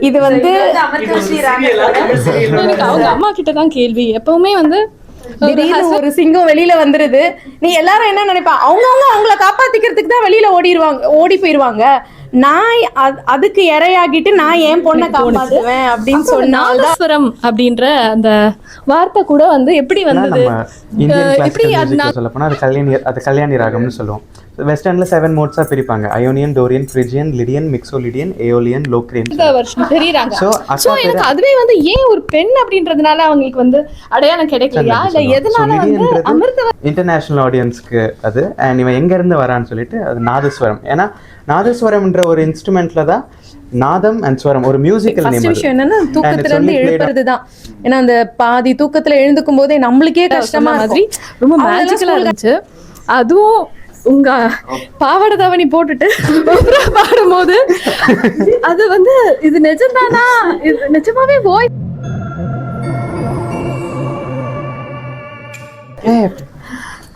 இது வந்து எனக்கு அவங்க அம்மா கிட்ட தான் கேள்வி. எப்பவுமே வந்து திடீர்னு ஒரு சிங்கம் வெளியில வந்துருது. நீ எல்லாரும் என்ன நினைப்பா? அவங்கவுங்க அவங்கள காப்பாத்திக்கிறதுக்கு தான் வெளியில ஓடிடுவாங்க ஓடி போயிருவாங்க. நான் அதுக்கு இரையாகிட்டு நான் என் பொண்ணை காப்பாத்துவேன் அப்படின்னு சொன்னால் நாதஸ்வரம் அப்படின்ற அந்த வார்த்தை கூட வந்து எப்படி வந்தது? எப்படி அது கல்யாணி அது கல்யாணி ராகம்னு சொல்லுவோம். வெஸ்டர்னில் செவன் மோட்ஸாக பிரிப்பாங்க. Ionian Dorian Phrygian Lydian Mixolydian Aeolian Locrian வருஷம் தெரியுறாங்க. ஸோ எனக்கு அதுவே வந்து ஏன் ஒரு பெண் அப்படின்றதுனால அவங்களுக்கு வந்து அடையாளம் கிடைக்கலையா? இல்ல எதனால வந்து அமிர்த இன்டர்நேஷனல் ஆடியன்ஸ்க்கு அது. அண்ட் இவன் எங்க இருந்து வரான்னு சொல்லிட்டு அது நாதஸ்வரம். ஏன்னா நாதஸ்வரம்ன்ற ஒரு இன்ஸ்ட்ருமெண்ட்ல தான் நாதம் அண்ட் ஸ்வரம். ஒரு மியூசிக்கல் விஷயம் என்னன்னா தூக்கத்துல இருந்து எழுப்புறது தான் ஏன்னா அந்த பாதி தூக்கத்துல எழுந்துக்கும் போதே நம்மளுக்கே கஷ்டமா மாதிரி ரொம்ப மேஜிக்கலா இருந்துச்சு. அதுவும் உங்க பாவாடை தாவணி போட்டுட்டு அப்புறம் பாடும்போது அது வந்து இது நிஜம்தானா? இது நிஜமாவே போய்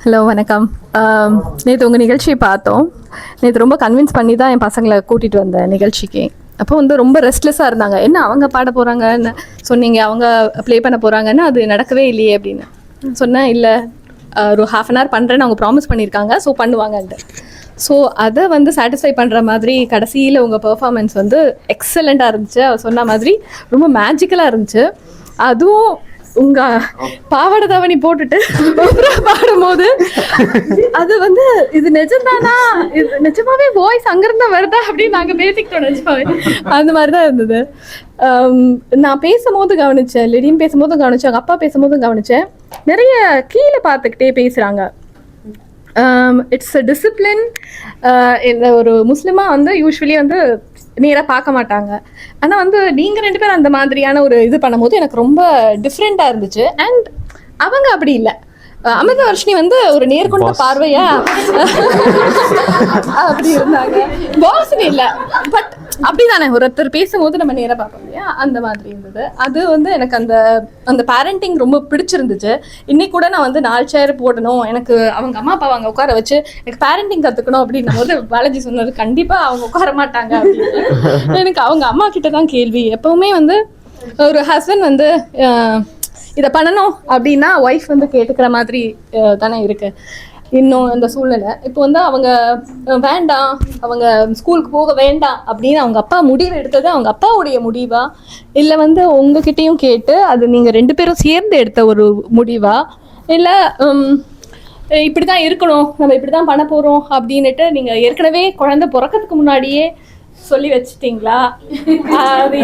ஹலோ வணக்கம். நேற்று உங்கள் நிகழ்ச்சியை பார்த்தோம். நேற்று ரொம்ப கன்வின்ஸ் பண்ணி தான் என் பசங்களை கூட்டிகிட்டு வந்தேன் நிகழ்ச்சிக்கு. அப்போ வந்து ரொம்ப ரெஸ்ட்லெஸ்ஸாக இருந்தாங்க. என்ன அவங்க பாட போகிறாங்கன்னு சொன்னீங்க அவங்க ப்ளே பண்ண போகிறாங்கன்னு அது நடக்கவே இல்லையே அப்படின்னு. சொன்னேன் இல்லை ஒரு ஹாஃப் அன் ஹவர் பண்ணுறேன்னு அவங்க ப்ராமிஸ் பண்ணியிருக்காங்க. ஸோ பண்ணுவாங்கன்ட்டு ஸோ அதை வந்து சாட்டிஸ்ஃபை பண்ணுற மாதிரி கடைசியில் உங்கள் பெர்ஃபார்மன்ஸ் வந்து எக்ஸலண்ட்டாக இருந்துச்சு. அவர் சொன்ன மாதிரி ரொம்ப மேஜிக்கலாக இருந்துச்சு. அதுவும் உங்க பாவாடை தாவணி போட்டுட்டு அப்புறம் பாடும்போது அது வந்து இது நிஜம்தானா? இது நிஜமாவே வாய்ஸ் அங்கிருந்தா வருதா அப்படின்னு நாங்க பேசிக்கிட்டோம் நிஜமாவே அந்த மாதிரி தான் இருந்தது நான் பேசும்போது கவனிச்சேன் லிடின்னு பேசும்போது கவனிச்சேன் அப்பா பேசும்போதும் கவனிச்சேன். நிறைய கீழே பார்த்துக்கிட்டே பேசுறாங்க. இட்ஸ் அ டிசிப்ளின் இந்த ஒரு முஸ்லிமாக வந்து யூஸ்வலி வந்து நேராக பார்க்க மாட்டாங்க. ஆனால் வந்து நீங்கள் ரெண்டு பேரும் அந்த மாதிரியான ஒரு இது பண்ணும்போது எனக்கு ரொம்ப டிஃப்ரெண்ட்டாக இருந்துச்சு. அண்ட் அவங்க அப்படி இல்லை. அமிர்த வர்ஷினி வந்து ஒரு நேர்கொண்ட பார்வையா அப்படி இருந்தாங்க. பாஸ்னு இல்லை. பட் அப்படிதானே? ஒருத்தர் பேசும்போது நம்ம நேரம் பார்ப்போம் இல்லையா? அந்த மாதிரி இருந்தது. அது வந்து எனக்கு அந்த அந்த பேரண்டிங் ரொம்ப பிடிச்சிருந்துச்சு. இன்னைக்கு கூட நான் வந்து நாலு சேர் போடணும். எனக்கு அவங்க அம்மா அப்பா அங்கே உட்கார வச்சு எனக்கு பேரண்டிங் கற்றுக்கணும் அப்படின்னும் போது பாலாஜி சொன்னது கண்டிப்பா அவங்க உட்கார மாட்டாங்க. அப்படின்னு. எனக்கு அவங்க அம்மா கிட்ட தான் கேள்வி. எப்பவுமே வந்து ஒரு ஹஸ்பண்ட் வந்து இதை பண்ணணும். அப்படின்னா ஒய்ஃப் வந்து கேட்டுக்கிற மாதிரி தானே இருக்கு. இன்னும் அந்த சூழ்நிலை. இப்போ வந்து அவங்க வேண்டாம். அவங்க ஸ்கூலுக்கு போக வேண்டாம் அப்படின்னு அவங்க அப்பா முடிவு எடுத்தது அவங்க அப்பாவுடைய முடிவா? இல்லை வந்து உங்ககிட்டயும் கேட்டு அது நீங்கள் ரெண்டு பேரும் சேர்ந்து எடுத்த ஒரு முடிவா? இல்லை இப்படி தான் இருக்கணும். நம்ம இப்படி தான் பண்ண போகிறோம் அப்படின்னுட்டு நீங்கள் ஏற்கனவே குழந்தை பிறக்கறதுக்கு முன்னாடியே சொல்லி வச்சிட்டீங்களா? அது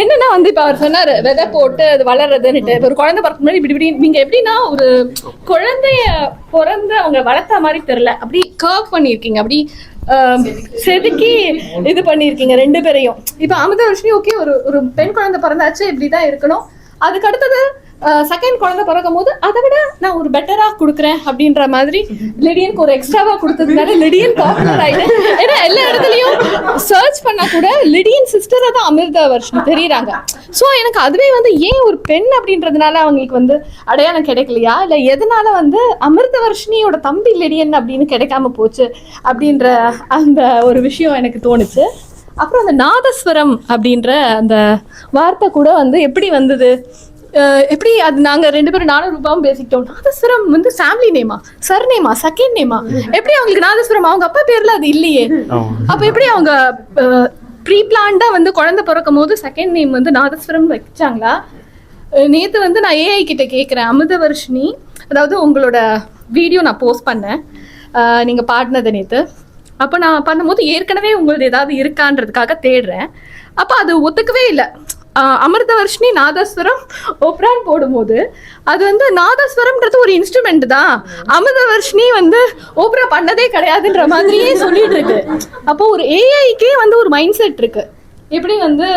என்னன்னா வந்து இப்போ அவர் சொன்னாரு விதை போட்டு அது வளர்றதுன்னுட்டு. ஒரு குழந்தை பிறக்க முன்னாடி இப்படி இப்படி நீங்க எப்படின்னா ஒரு குழந்தைய பிறந்து அவங்க வளர்த்த மாதிரி தெரியல. அப்படி கர்வ் பண்ணியிருக்கீங்க. அப்படி செதுக்கி இது பண்ணியிருக்கீங்க ரெண்டு பேரையும். இப்போ அமிர்தவர்ஷினி ஓகே ஒரு ஒரு பெண் குழந்தை பிறந்தாச்சு இப்படிதான் இருக்கணும். அதுக்கு அடுத்தது செகண்ட் குழந்தை பிறக்கும் போது அதை விட நான் ஒரு பெட்டரா கொடுக்குறேன் அப்படின்ற மாதிரி லெடியனுக்கு ஒரு எக்ஸ்ட்ராவா கொடுத்ததுனால லெடியன் பாப்புலர் ஆயிட்டு ஏன்னா எல்லா இடத்துலயும் சர்ச் பண்ணா கூட லெடியன் சிஸ்டரை தான் அமிர்தா வருஷம் தெரியுறாங்க. ஸோ எனக்கு அதுவே வந்து ஏன் ஒரு பெண் அப்படின்றதுனால அவங்களுக்கு வந்து அடையாளம் கிடைக்கலையா? இல்லை எதனால வந்து அமிர்த வருஷினியோட தம்பி லெடியன் அப்படின்னு கிடைக்காம போச்சு? அப்படின்ற அந்த ஒரு விஷயம் எனக்கு தோணுச்சு. அப்புறம் அந்த நாதஸ்வரம் அப்படின்ற அந்த வார்த்தை கூட வந்து எப்படி வந்தது? எப்படி அது நாங்க ரெண்டு பேரும் நானும் ரூபாவும் பேசிக்கிட்டோம். நாதஸ்வரம் வந்து ஃபேமிலி நேமா சர் நேமா செகண்ட் நேமா எப்படி அவங்களுக்கு நாதஸ்வரம்? அவங்க அப்பா பேர்ல அது இல்லையே. அப்ப எப்படி அவங்க ப்ரீ பிளான்டா வந்து குழந்தை பிறக்கும் போது செகண்ட் நேம் வந்து நாதஸ்வரம் வச்சாங்களா? நேத்து வந்து நான் ஏஐ கிட்ட கேட்குறேன் அமிர்தவர்ஷினி அதாவது உங்களோட வீடியோ நான் போஸ்ட் பண்ணேன். நீங்க பாடினது நேத்து. அப்போ நான் பண்ணும்போது ஏற்கனவே உங்களது ஏதாவது இருக்கான்றதுக்காக தேடுறேன். அப்போ அது ஒத்துக்கவே இல்லை. அமிர்தவர்ஷினி நாதஸ்வரம் ஒப்ரான் போடும்போது அது வந்து நாதஸ்வரம்ன்றது ஒரு இன்ஸ்ட்ருமெண்ட் தான். அமிர்தவர்ஷினி வந்து ஓப்ரா பண்ணதே கிடையாதுன்ற மாதிரியே சொல்லிட்டு இருக்கு. அப்போ ஒரு ஏஐக்கே வந்து ஒரு மைண்ட் செட் இருக்கு. எப்படி வந்து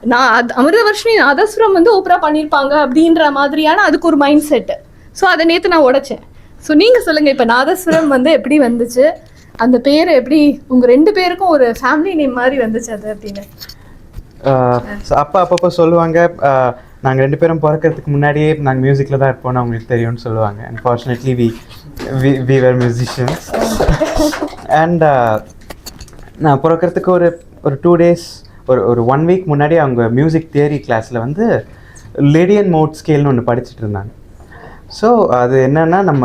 நான் அது- அமிர்தவர்ஷினி நாதஸ்வரம் வந்து ஓப்ரா பண்ணியிருப்பாங்க அப்படின்ற மாதிரியான அதுக்கு ஒரு மைண்ட் செட்டு ஸோ அதை நேற்று நான் உடைச்சேன். ஸோ நீங்கள் சொல்லுங்கள் இப்போ நாதஸ்வரம் வந்து எப்படி வந்துச்சு? அந்த பேர் எப்படி உங்கள் ரெண்டு பேருக்கும் ஒரு ஃபேமிலி நேம் மாதிரி வந்துச்சு அது அப்படின்னு. அப்பா அப்பப்போ சொல்லுவாங்க நாங்கள் ரெண்டு பேரும் பிறக்கிறதுக்கு முன்னாடியே நாங்கள் மியூசிக்கில் தான் இருப்போம்னு அவங்களுக்கு தெரியும்னு சொல்லுவாங்க. Unfortunately we we we were musicians and நான் பிறக்கிறதுக்கு ஒரு ஒரு டூ டேஸ் ஒரு ஒரு ஒன் வீக் முன்னாடி அவங்க மியூசிக் தியரி கிளாஸில் வந்து லேடியன் மோட் ஸ்கேல்னு ஒன்று படிச்சுட்டு இருந்தாங்க. ஸோ அது என்னென்னா நம்ம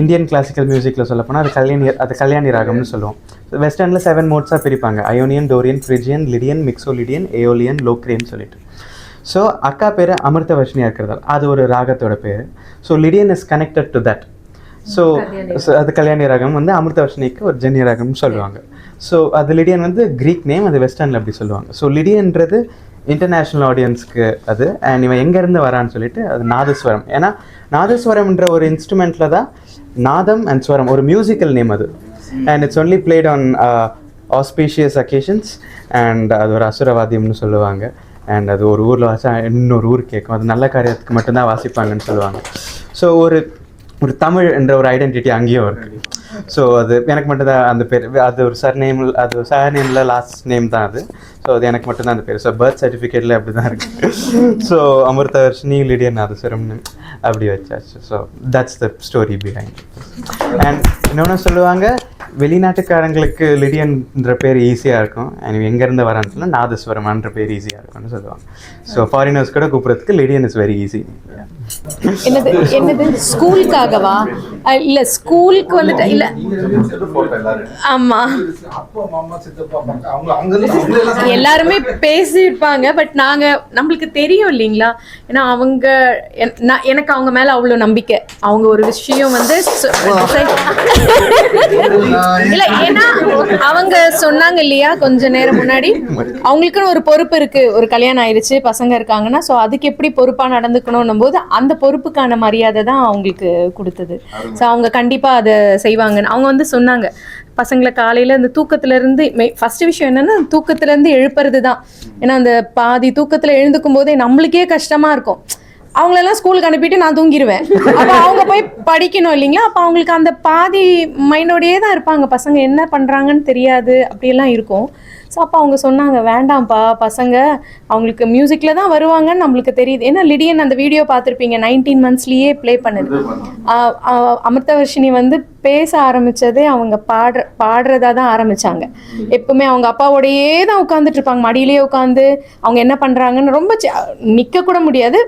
இந்தியன் கிளாசிக்கல் மியூசிக்கில் சொல்ல போனால் அது கல்யாணி அது கல்யாணி ராகம்னு சொல்லுவோம். வெஸ்டர்னில் செவன் மோட்ஸாக பிரிப்பாங்க. Ionian Dorian Phrygian Lydian Mixolydian Aeolian Locrian சொல்லிட்டு. ஸோ அக்கா பேர் அமிர்தவர்ஷினியாக இருக்கிறதால அது ஒரு ராகத்தோட பேர். So Lydian is connected to that so அது கல்யாணி ராகம். வந்து அமிர்தவர்ஷினிக்கு ஒரு ஜென்ய ராகம்னு சொல்லுவாங்க. ஸோ அது லிடியன் வந்து க்ரீக் நேம் அது வெஸ்டர்னில் அப்படி சொல்லுவாங்க. ஸோ லிடியன்றது இன்டர்நேஷ்னல் ஆடியன்ஸ்க்கு அது அண்ட் இவன் எங்கேருந்து வரான்னு சொல்லிட்டு அது நாதஸ்வரம். ஏன்னா நாதஸ்வரம்ன்ற ஒரு இன்ஸ்ட்ருமெண்ட்டில் தான் நாதம் அண்ட் ஸ்வரம் ஒரு மியூசிக்கல் நேம் அது. And it's only played on auspicious occasions and அது ஒரு அசுரவாதியம்னு சொல்லுவாங்க. அண்ட் அது ஒரு ஊரில் வாசா இன்னொரு ஊர் கேட்கும் அது நல்ல காரியத்துக்கு மட்டும்தான் வாசிப்பாங்கன்னு சொல்லுவாங்க. ஸோ ஒரு ஒரு தமிழ் என்ற ஒரு ஐடென்டிட்டி அங்கேயும் இருக்கு. ஸோ அது எனக்கு மட்டும்தான் அந்த பேர். அது ஒரு சர் நேம் அது சர் நேமில் லாஸ்ட் நேம் தான் அது. ஸோ அது எனக்கு மட்டும்தான் அந்த பேர். ஸோ பர்த் சர்டிஃபிகேட்டில் அப்படி தான் இருக்கு ஸோ அமிர்தவர்ஷினி லிடியன் சிரம்னு அப்படி வச்சாச்சு. So that's the story behind and இன்னொன்று சொல்லுவாங்க வெளிநாட்டுக்காரங்களுக்கு லிடியன்ற பேர் ஈஸியாக இருக்கும். அண்ட் எங்கேருந்து வரான்னு சொன்னால் நாதஸ்வரமான்ற பேர் ஈஸியாக இருக்கும்னு சொல்லுவாங்க. ஸோ ஃபாரினர்ஸ் கூட கூப்பிட்றதுக்கு லிடியன் இஸ் வெரி ஈஸி என்னது என்னது? ஸ்கூலுக்காகவா? இல்ல ஸ்கூலுக்கு வந்துட்டு இல்ல. ஆமா. அப்பா மாமா சித்தப்பா அக்கா, அவங்க அங்க இருந்து அவங்க எல்லாம் எல்லாருமே பேசியிருப்பாங்க பட் நாங்க நம்மளுக்கு தெரியும் இல்லைங்களா? ஏன்னா அவங்க எனக்கு அவங்க மேல அவ்வளவு நம்பிக்கை. அவங்க ஒரு விஷயம் வந்து இல்ல ஏன்னா அவங்க சொன்னாங்க இல்லையா கொஞ்ச நேரம் முன்னாடி? அவங்களுக்குன்னு ஒரு பொறுப்பு இருக்கு. ஒரு கல்யாணம் ஆயிடுச்சு பசங்க இருக்காங்கன்னா சோ அதுக்கு எப்படி பொறுப்பா நடந்துக்கணும் போது அந்த பொறுப்புக்கான மரியாதை தான் அவங்களுக்கு கொடுத்தது. சோ அவங்க கண்டிப்பா அதை செய்வாங்கன்னு அவங்க வந்து சொன்னாங்க பசங்களை காலையில அந்த தூக்கத்துல இருந்து ஃபர்ஸ்ட் விஷயம் என்னன்னா தூக்கத்துல இருந்து எழுப்புறது தான் ஏன்னா அந்த பாதி தூக்கத்துல எழுந்துக்கும் போதே நம்மளுக்கே கஷ்டமா இருக்கும். அவங்களெல்லாம் ஸ்கூலுக்கு அனுப்பிட்டு நான் தூங்கிடுவேன் அப்போ அவங்க போய் படிக்கணும் இல்லைங்களா? அப்போ அவங்களுக்கு அந்த பாதி மைண்டோடயே தான் இருப்பாங்க. பசங்க என்ன பண்ணுறாங்கன்னு தெரியாது. அப்படியெல்லாம் இருக்கும். ஸோ அப்போ அவங்க சொன்னாங்க வேண்டாம்ப்பா பசங்க அவங்களுக்கு மியூசிக்கில் தான் வருவாங்கன்னு நம்மளுக்கு தெரியுது. ஏன்னா லிடியன் அந்த வீடியோ பார்த்துருப்பீங்க நைன்டீன் மந்த்ஸ்லேயே ப்ளே பண்ணுது. அமிர்தவர்ஷினி வந்து பேச ஆரம்பிச்சதே அவங்க பாடுற பாடுறதா தான் ஆரம்பிச்சாங்க. எப்பவுமே அவங்க அப்பாவோடையே தான் உட்காந்துட்டு இருப்பாங்க மடியிலேயே உட்காந்து அவங்க என்ன பண்றாங்கன்னு ரொம்ப நிக்க கூட முடியாது.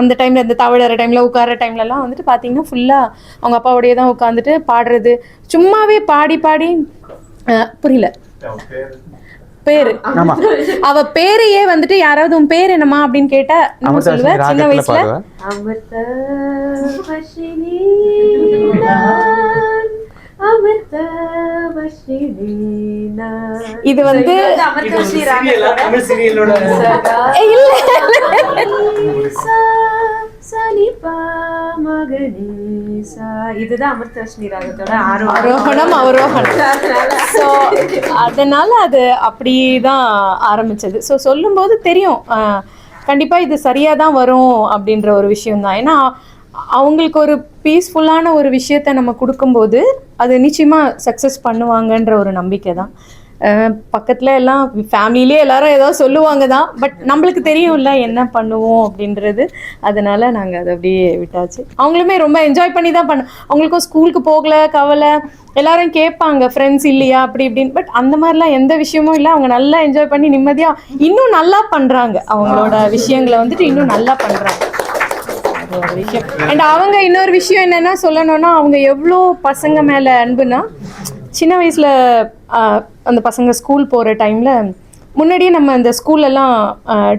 அந்த டைம்ல இந்த தவழற டைம்ல உட்கார டைம்ல எல்லாம் வந்துட்டு பாத்தீங்கன்னா ஃபுல்லா அவங்க அப்பாவோடையே தான் உட்காந்துட்டு பாடுறது. சும்மாவே பாடி பாடி புரியல. பேரு. ஆமா. அவ பேரையே வந்துட்டு யாராவது உன் பேர் என்னம்மா அப்படின்னு கேட்டா நம்ம சொல்லுவேன் சின்ன வயசுல. இது வந்து இல்ல. இதுதான் அமிர்தவர்ஷினி ராகத்தோட ஆரோகணம் அவரோகணம். ஸோ அதனால அது அப்படிதான் ஆரம்பிச்சது. ஸோ சொல்லும்போது தெரியும். ஆஹ், கண்டிப்பா இது சரியா தான் வரும் அப்படின்ற ஒரு விஷயம் தான் ஏன்னா அவங்களுக்கு ஒரு பீஸ்ஃபுல்லான ஒரு விஷயத்த நம்ம கொடுக்கும்போது அது நிச்சயமா சக்ஸஸ் பண்ணுவாங்கன்ற ஒரு நம்பிக்கை தான் பக்கத்தில் எல்லாம் ஃபேமிலியிலே எல்லாரும் ஏதோ சொல்லுவாங்க தான் பட் நம்மளுக்கு தெரியும்ல என்ன பண்ணுவோம் அப்படின்றது. அதனால நாங்கள் அதை அப்படியே விட்டாச்சு. அவங்களுமே ரொம்ப என்ஜாய் பண்ணி தான் பண்ண அவங்களுக்கும் ஸ்கூலுக்கு போகல கவலை. எல்லாரும் கேட்பாங்க ஃப்ரெண்ட்ஸ் இல்லையா? அப்படி இப்படின்னு. பட் அந்த மாதிரிலாம் எந்த விஷயமும் இல்லை. அவங்க நல்லா என்ஜாய் பண்ணி நிம்மதியாக இன்னும் நல்லா பண்ணுறாங்க அவங்களோட விஷயங்களை வந்துட்டு இன்னும் நல்லா பண்ணுறாங்க விஷயம். அண்ட் அவங்க இன்னொரு விஷயம் என்னன்னா சொல்லணும்னா அவங்க எவ்வளோ பசங்க மேல அன்புனா சின்ன வயசில் அந்த பசங்க ஸ்கூல் போகிற டைமில் முன்னாடியே நம்ம இந்த ஸ்கூல்லலாம்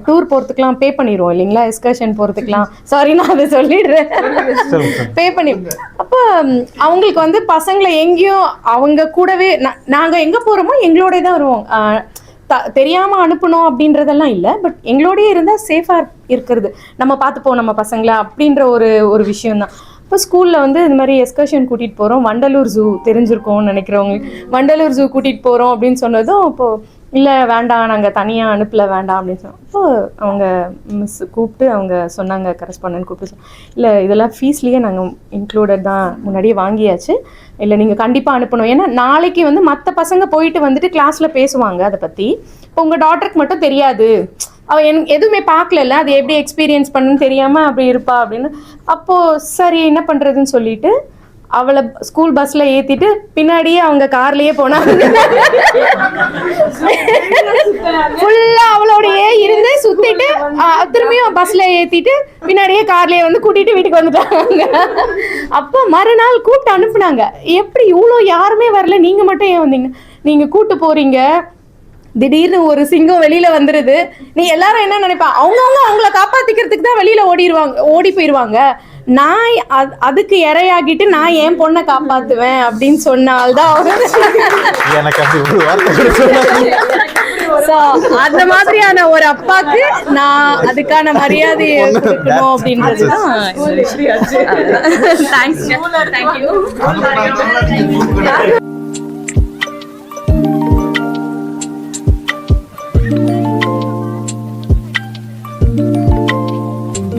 டூர் போகிறதுக்குலாம் பே பண்ணிடுவோம் இல்லைங்களா? எக்ஸ்கர்ஷன் போகிறதுக்குலாம் சாரி நான் அதை சொல்லிடுறேன். பே பண்ணி அப்போ அவங்களுக்கு வந்து பசங்களை எங்கேயும் அவங்க கூடவே நான் நாங்கள் எங்கே போகிறோமோ எங்களோட தான் வருவோம். த- தெரியாமல் அனுப்பணும் அப்படின்றதெல்லாம் இல்லை. பட் எங்களோடயே இருந்தால் சேஃபாக இருக்கிறது. நம்ம பார்த்துப்போம் நம்ம பசங்களை அப்படின்ற ஒரு ஒரு விஷயம் தான் இப்போ ஸ்கூலில் வந்து இந்த மாதிரி எஸ்கர்ஷன் கூட்டிகிட்டு போகிறோம் வண்டலூர் ஜூ தெரிஞ்சிருக்கோம்னு நினைக்கிறவங்க. வண்டலூர் ஜூ கூட்டிகிட்டு போகிறோம் அப்படின்னு சொன்னதும் இப்போது இல்லை வேண்டாம் நாங்கள் தனியாக அனுப்பல வேண்டாம் அப்படின்னு சொன்னோம். அப்போ அவங்க மிஸ் கூப்பிட்டு அவங்க சொன்னாங்க கரஸ்பாண்டன் கூப்பிட்டு இல்லை இதெல்லாம் ஃபீஸ்லேயே நாங்கள் இன்க்ளூடட் தான் முன்னாடியே வாங்கியாச்சு. இல்லை நீங்கள் கண்டிப்பாக அனுப்பணும். ஏன்னா நாளைக்கு வந்து மற்ற பசங்க போயிட்டு வந்துட்டு கிளாஸில் பேசுவாங்க அதை பற்றி இப்போ உங்கள் டாட்டருக்கு மட்டும் தெரியாது. அவள் என் எதுவுமே பார்க்கல அது எப்படி எக்ஸ்பீரியன்ஸ் பண்ணுன்னு தெரியாமல் அப்படி இருப்பா அப்படின்னு. அப்போது சரி என்ன பண்ணுறதுன்னு சொல்லிட்டு அவளை ஸ்கூல் பஸ்ல ஏத்திட்டு பின்னாடியே அவங்க கார்லயே போனாங்க ஃபுல்லா அவளோடயே இருந்து சுத்திட்டு திரும்பியும் பஸ்ல ஏத்திட்டு பின்னாடியே கார்லயே வந்து கூட்டிட்டு வீட்டுக்கு வந்துட்டாங்க. அப்ப மறுநாள் கூப்பிட்டு அனுப்புனாங்க. எப்படி இவ்வளோ யாருமே வரல நீங்க மட்டும் ஏன் வந்தீங்க? நீங்க கூட்டு போறீங்க. திடீர்னு ஒரு சிங்கம் வெளியில வந்துருது. நீ எல்லாரும் என்ன நினைப்பா? அவங்கவுங்க அவங்கள காப்பாத்திக்கிறதுக்கு தான் வெளியில ஓடிடுவாங்க ஓடி போயிருவாங்க. நான் அதுக்கு இரையாகிட்டு நான் என் பொண்ணை காப்பாத்துவேன் அப்படின்னு சொன்னால்தான் அந்த மாதிரியான ஒரு அப்பாக்கு நான் அதுக்கான மரியாதையை கொடுக்கணும் அப்படின்றது தான். தேங்க்ஸ்